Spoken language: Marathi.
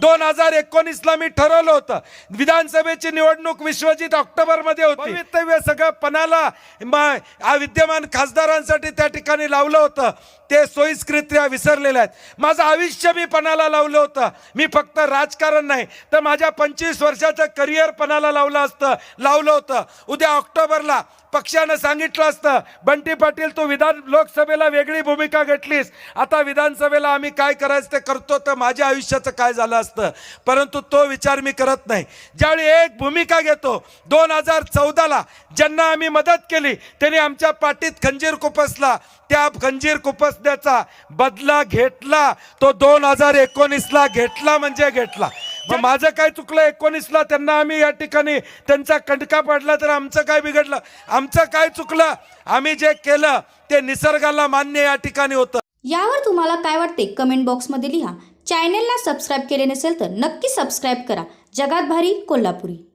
दोन हजार एकोणीस ला मी ठरवलं होतं. विधानसभेची निवडणूक विश्वजित ऑक्टोबरमध्ये होती. भवितव्य सगळं पणाला विद्यमान खासदारांसाठी त्या ठिकाणी लावलं होतं. ते सोयीस्कृत्या विसरलेले आहेत. माझं आयुष्य मी पणाला लावलं होतं. मी फक्त राजकारण नाही तर माझ्या पंचवीस वर्षाचं करिअर पणाला लावलं असतं लावलं होतं. उद्या ऑक्टोबरला पक्षानं सांगितलं असतं बंटी पाटील तू विधान लोकसभेला वेगळी भूमिका घेतलीस. आता विधानसभेला आम्ही काय करायचं ते करतो तर माझ्या आयुष्याचं काय झालं असतं? परंतु तो विचार मी करत नाही. ज्यावेळी एक भूमिका घेतो दोन हजार चौदाला ज्यांना आम्ही मदत केली त्यांनी आमच्या पाठीत खंजीर कुपसला त्या खंजीर कुपसण्याचा बदला घेतला. तो दोन हजार एकोणीसला घेतला म्हणजे घेतला. मग माझं काय चुकलं एकोणीसला त्यांना आम्ही या ठिकाणी त्यांचा कंटका पडला तर आमचं काय बिघडलं? आमचं काय चुकलं? आम्ही जे केलं ते निसर्गाला मान्य या ठिकाणी होतं. यावर तुम्हाला काय वाटते? कमेंट बॉक्समध्ये लिहा. चॅनेलला सबस्क्राईब केले नसेल तर नक्की सबस्क्राईब करा. जगात भारी कोल्हापुरी.